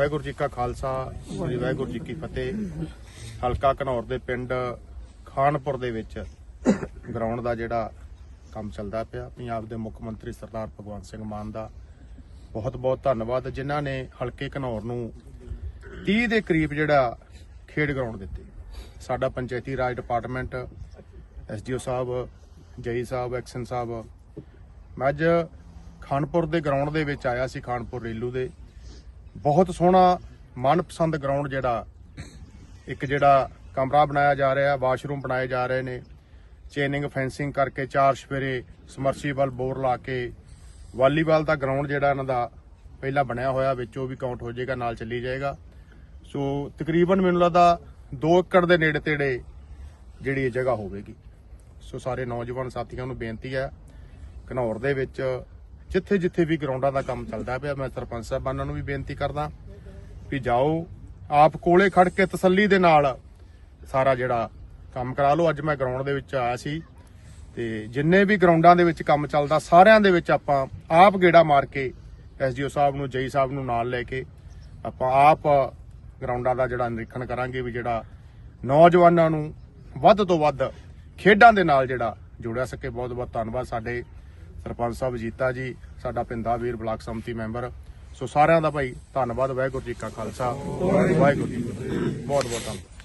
ਵਾਹਿਗੁਰੂ ਜੀ ਕਾ ਖਾਲਸਾ, ਸ੍ਰੀ ਵਾਹਿਗੁਰੂ ਜੀ ਕੀ ਫਤਿਹ। ਹਲਕਾ ਘਨੌਰ ਦੇ ਪਿੰਡ ਖਾਨਪੁਰ ਦੇ ਵਿੱਚ ਗਰਾਊਂਡ ਦਾ ਜਿਹੜਾ ਕੰਮ ਚੱਲਦਾ ਪਿਆ। ਪੰਜਾਬ ਦੇ ਮੁੱਖ ਮੰਤਰੀ ਸਰਦਾਰ ਭਗਵੰਤ ਸਿੰਘ ਮਾਨ ਦਾ ਬਹੁਤ ਬਹੁਤ ਧੰਨਵਾਦ, ਜਿਨ੍ਹਾਂ ਨੇ ਹਲਕੇ ਘਨੌਰ ਨੂੰ 30 ਦੇ ਕਰੀਬ ਜਿਹੜਾ ਖੇਡ ਗਰਾਊਂਡ ਦਿੱਤੇ। ਸਾਡਾ ਪੰਚਾਇਤੀ ਰਾਜ ਡਿਪਾਰਟਮੈਂਟ ਐਸਡੀਓ ਸਾਹਿਬ ਜਈ ਸਾਹਿਬ ਐਕਸ਼ਨ ਸਾਹਿਬ। ਮੈਂ ਅੱਜ ਖਾਨਪੁਰ ਦੇ ਗਰਾਊਂਡ ਦੇ ਵਿੱਚ ਆਇਆ ਸੀ, ਖਾਨਪੁਰ ਰੇਲੂ ਦੇ। ਬਹੁਤ ਸੋਹਣਾ ਮਨਪਸੰਦ ਗਰਾਊਂਡ ਜਿਹੜਾ, ਇੱਕ ਜਿਹੜਾ ਕਮਰਾ ਬਣਾਇਆ ਜਾ ਰਿਹਾ, ਵਾਸ਼ਰੂਮ ਬਣਾਏ ਜਾ ਰਹੇ ਨੇ। ਚੇਨਿੰਗ, ਫੈਂਸਿੰਗ ਕਰਕੇ ਚਾਰ ਸਵੇਰੇ ਸਮਰਸੀਬਲ ਬੋਰ ਲਾ ਕੇ ਵਾਲੀਬਾਲ ਦਾ ਗਰਾਊਂਡ ਜਿਹੜਾ ਇਹਨਾਂ ਦਾ ਪਹਿਲਾਂ ਬਣਿਆ ਹੋਇਆ, ਵਿੱਚ ਉਹ ਵੀ ਕਾਊਂਟ ਹੋ ਜਾਏਗਾ, ਨਾਲ ਚੱਲੀ ਜਾਏਗਾ। ਸੋ ਤਕਰੀਬਨ ਮੈਨੂੰ ਲੱਗਦਾ 2 ਏਕੜ ਦੇ ਨੇੜੇ ਤੇੜੇ ਜਿਹੜੀ ਇਹ ਜਗ੍ਹਾ ਹੋਵੇਗੀ। ਸੋ ਸਾਰੇ ਨੌਜਵਾਨ ਸਾਥੀਆਂ ਨੂੰ ਬੇਨਤੀ ਹੈ, ਘਨੌਰ ਦੇ ਵਿੱਚ ਜਿੱਥੇ ਜਿੱਥੇ ਵੀ ਗਰਾਊਂਡਾਂ ਦਾ ਕੰਮ ਚੱਲਦਾ ਪਿਆ, ਮੈਂ ਸਰਪੰਚ ਸਾਹਿਬਾਨਾਂ ਨੂੰ ਵੀ ਬੇਨਤੀ ਕਰਦਾ ਵੀ ਜਾਓ, ਆਪ ਕੋਲੇ ਖੜ ਕੇ ਤਸੱਲੀ ਦੇ ਨਾਲ ਸਾਰਾ ਜਿਹੜਾ ਕੰਮ ਕਰਾ ਲਓ। ਅੱਜ ਮੈਂ ਗਰਾਊਂਡ ਦੇ ਵਿੱਚ ਆਇਆ ਸੀ ਤੇ ਜਿੰਨੇ ਵੀ ਗਰਾਊਂਡਾਂ ਦੇ ਵਿੱਚ ਕੰਮ ਚੱਲਦਾ, ਸਾਰਿਆਂ ਦੇ ਵਿੱਚ ਆਪਾਂ ਆਪ ਗੇੜਾ ਮਾਰ ਕੇ ਐਸਡੀਓ ਸਾਹਿਬ ਨੂੰ, ਜਈ ਸਾਹਿਬ ਨੂੰ ਨਾਲ ਲੈ ਕੇ ਆਪਾਂ ਆਪ ਗਰਾਊਂਡਾਂ ਦਾ ਜਿਹੜਾ ਨਿਰੀਖਣ ਕਰਾਂਗੇ ਵੀ ਜਿਹੜਾ ਨੌਜਵਾਨਾਂ ਨੂੰ ਵੱਧ ਤੋਂ ਵੱਧ ਖੇਡਾਂ ਦੇ ਨਾਲ ਜਿਹੜਾ ਜੁੜਿਆ ਸਕੇ। ਬਹੁਤ ਬਹੁਤ ਧੰਨਵਾਦ ਸਾਡੇ ਸਰਪੰਚ ਸਾਹਿਬ ਜੀਤਾ ਜੀ, ਸਾਡਾ ਪਿੰਦਾ ਵੀਰ ਬਲਾਕ ਸੰਮਤੀ ਮੈਂਬਰ। ਸੋ ਸਾਰਿਆਂ ਦਾ ਭਾਈ ਧੰਨਵਾਦ, ਵਾਹਿਗੁਰੂ ਜੀ ਕਾ ਖਾਲਸਾ, ਵਾਹਿਗੁਰੂ ਜੀ ਬਹੁਤ ਬਹੁਤ ਧੰਨਵਾਦ।